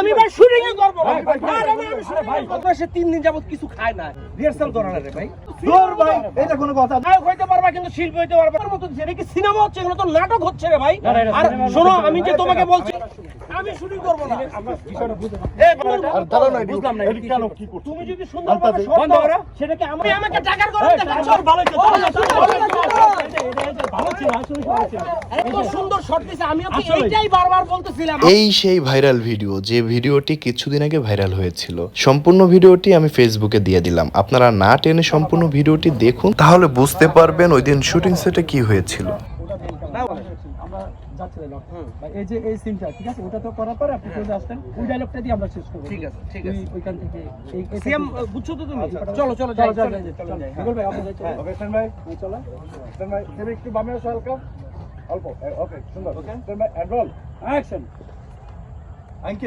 আমি ভাই শুটিং এ করব ভাই, তিন দিন যাবত কিছু খায় না। রিহার্সাল করে রে ভাই। দূর ভাই এটা কোনো কথা। নায়ক হইতে পারবা কিন্তু শিল্পী হইতে পারবা। তোর মতো যেটা কি সিনেমা হচ্ছে এগুলো তো নাটক হচ্ছে রে ভাই। আর শোনো আমি যে তোমাকে বলছি আমি শুটিং করব না। আর দাঁড়াও না, বুঝলাম না এটি কেন কি করছ? তুমি যদি সুন্দরভাবে করো। সেটাকে আমি আমাকে টাকার গরম ভালো এই সেই ভাইরাল ভিডিও যে ভিডিওটি কিছুদিন আগে ভাইরাল হয়েছিল সম্পূর্ণ ভিডিওটি আমি ফেসবুকে দিয়ে দিলাম। আপনারা না টেনে সম্পূর্ণ ভিডিওটি দেখুন তাহলে বুঝতে পারবেন ওই দিন শুটিং সেটে কি হয়েছিল। আমরা না। ভাই, এই যে এই সিনটা ঠিক আছে? ওটা তো করার পরে আপনি চলে আসতেন ওই ডায়লগটা দিয়ে আমরা শেষ করব। ঠিক আছে, ঠিক আছে। ওইখান থেকে এই এই সিএম বুঝছ তো তুমি? চলো চলো চলো চলো যাই চলো ভাই আপনি চলো ওকে স্ট্যান্ড বাই চলো। স্ট্যান্ড বাই তুমি একটু বামে আসো হালকা। অল্প ওকে সুন্দর। Okay stand by and roll action